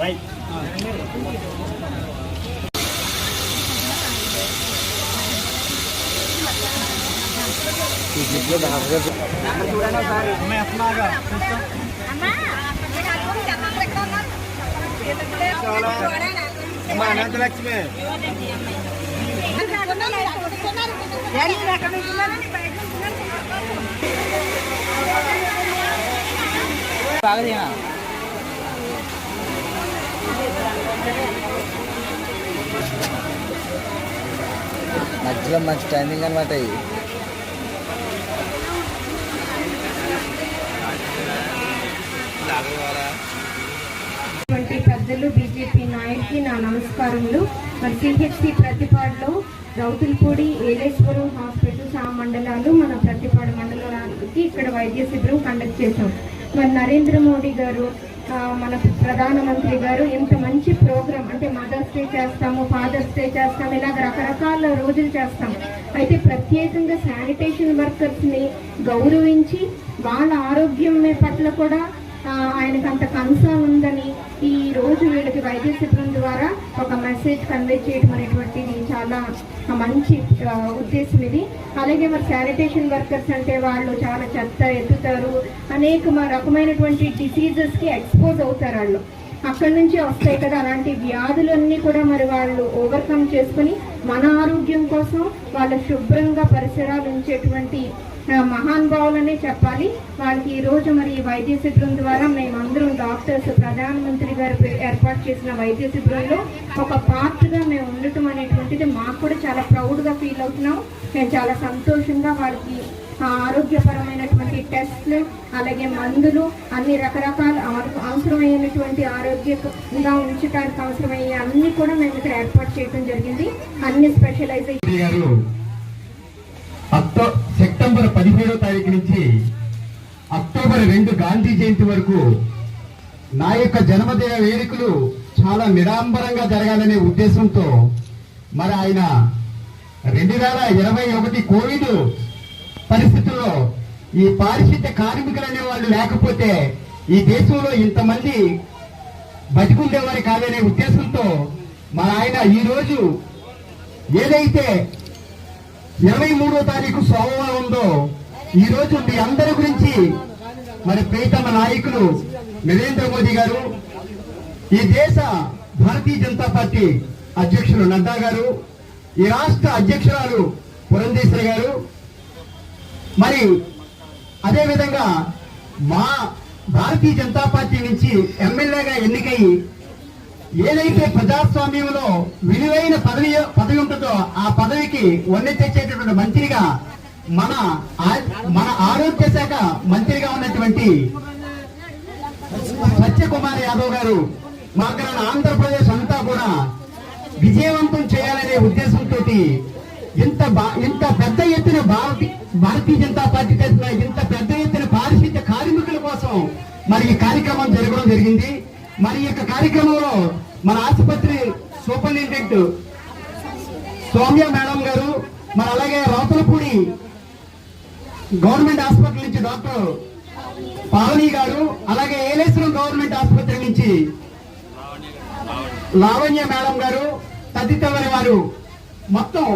Right చూడండి sir అమ్మాయి వస్తున్నాగా అమ్మ అనంతలక్ష్మి. అమ్మా అనంతలక్ష్మి మధ్యలో మంచి టైమింగ్ అనమాట ఇది. పెద్దలు బీజేపీ నాయకుకి నా నమస్కారములు. మన సిహెచ్సి ప్రతిపాడులో రౌతులపూడి ఏలేశ్వరం హాస్పిటల్స్ ఆ మండలాలు మన ప్రతిపాడు మండలానికి ఇక్కడ వైద్య శిబిరం కండక్ట్ చేశాం. మరి నరేంద్ర మోడీ గారు మన ప్రధానమంత్రి గారు ఇంత మంచి ప్రోగ్రాం అంటే మదర్స్ డే చేస్తాము ఫాదర్స్ డే చేస్తాము ఇలాగ రకరకాల రోజులు చేస్తాం. అయితే ప్రత్యేకంగా శానిటేషన్ వర్కర్స్ని గౌరవించి వాళ్ళ ఆరోగ్యం పట్ల కూడా ఆయనకు అంత కన్సర్న్ ఉందని ఈ రోజు వీళ్ళకి వైద్య శిబిరం ద్వారా ఒక మెసేజ్ కన్వే చేయడం అనేటువంటిది చాలా మంచి ఉద్దేశం ఇది. అలాగే మరి శానిటేషన్ వర్కర్స్ అంటే వాళ్ళు చాలా చెత్త ఎత్తుతారు. అనేక రకమైనటువంటి డిసీజెస్కి ఎక్స్పోజ్ అవుతారు వాళ్ళు. అక్కడి నుంచి వస్తాయి కదా అలాంటి వ్యాధులన్నీ కూడా మరి వాళ్ళు ఓవర్కమ్ చేసుకుని మన ఆరోగ్యం కోసం వాళ్ళ శుభ్రంగా పరిసరాలు ఉంచేటువంటి ఆ, మహానుభావులనే చెప్పాలి. వాళ్ళకి ఈ రోజు మరి ఈ వైద్య శిబిరం ద్వారా మేమందరం డాక్టర్స్ ప్రధానమంత్రి గారు ఏర్పాటు చేసిన వైద్య శిబిరంలో ఒక పార్ట్గా మేము ఉండటం అనేటువంటిది మాకు కూడా చాలా ప్రౌడ్గా ఫీల్ అవుతున్నాం. మేము చాలా సంతోషంగా వాళ్ళకి ఆరోగ్యపరమైనటువంటి టెస్ట్లు అలాగే మందులు అన్ని రకరకాల అవసరమైనటువంటి ఆరోగ్యంగా ఉంచడానికి అవసరమయ్యే అన్ని కూడా మేము ఇక్కడ ఏర్పాటు చేయడం జరిగింది. అన్ని స్పెషలైజేషన్ సెప్టెంబర్ పదిహేడో తారీఖు నుంచి అక్టోబర్ రెండు గాంధీ జయంతి వరకు నా యొక్క జన్మదిన వేడుకలు చాలా నిరాంబరంగా జరగాలనే ఉద్దేశంతో మరి ఆయన రెండు వేల ఇరవై ఒకటి కోవిడ్ పరిస్థితుల్లో ఈ పారిశుద్ధ్య కార్మికులు అనేవాళ్ళు లేకపోతే ఈ దేశంలో ఇంతమంది బతికుండేవారు కాదనే ఉద్దేశంతో మా ఆయన ఈ రోజు ఏదైతే ఇరవై మూడో తారీఖు సోమవారం ఉందో ఈ రోజు మీ అందరి గురించి మరి ప్రీతమ నాయకులు నరేంద్ర మోదీ గారు ఈ దేశ భారతీయ జనతా పార్టీ అధ్యక్షులు నడ్డా గారు ఈ రాష్ట్ర అధ్యక్షురాలు పురంధేశ్వరి గారు మరి అదేవిధంగా మా భారతీయ జనతా పార్టీ నుంచి ఎమ్మెల్యేగా ఎన్నికై ఏదైతే ప్రజాస్వామ్యంలో విలువైన పదవి పదవి ఉంటుందో ఆ పదవికి వన్నె తెచ్చేటటువంటి మంత్రిగా మన ఆ- మన ఆరోగ్య శాఖ మంత్రిగా ఉన్నటువంటి సత్యకుమార్ యాదవ్ గారు మాకు ఆంధ్రప్రదేశ్ అంతా కూడా విజయవంతం చేయాలనే ఉద్దేశంతో ఇంత ఇంత పెద్ద ఎత్తున భారతీయ జనతా పార్టీ తరఫున మరి ఈ కార్యక్రమం జరగడం జరిగింది. మరి ఈ యొక్క కార్యక్రమంలో మన ఆసుపత్రి సూపరింటెండెంట్ సౌమ్య మేడం గారు మరి అలాగే రోతలపూడి గవర్నమెంట్ హాస్పిటల్ నుంచి డాక్టర్ పావని గారు అలాగే ఏలేశ్వరం గవర్నమెంట్ ఆసుపత్రి నుంచి లావణ్య మేడం గారు తదితర వారు. మొత్తం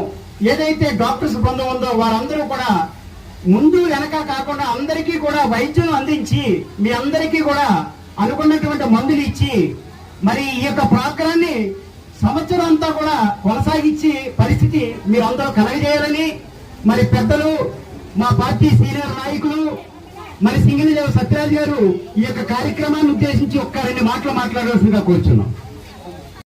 ఏదైతే డాక్టర్స్ బృందం ఉందో వారందరూ కూడా ముందు వెనక కాకుండా అందరికీ కూడా వైద్యం అందించి మీ అందరికీ కూడా అనుకున్నటువంటి మందులు ఇచ్చి మరి ఈ యొక్క ప్రోగ్రాన్ని సంవత్సరం అంతా కూడా కొనసాగించి పరిస్థితి మీరు అందరూ కలగజేయాలని మరి పెద్దలు మా పార్టీ సీనియర్ నాయకులు మరి సింగిలిదేవ సత్యరాజ్ గారు ఈ యొక్క కార్యక్రమాన్ని ఉద్దేశించి ఒక్క రెండు మాటలు మాట్లాడాల్సిందిగా కోరుచున్నాం.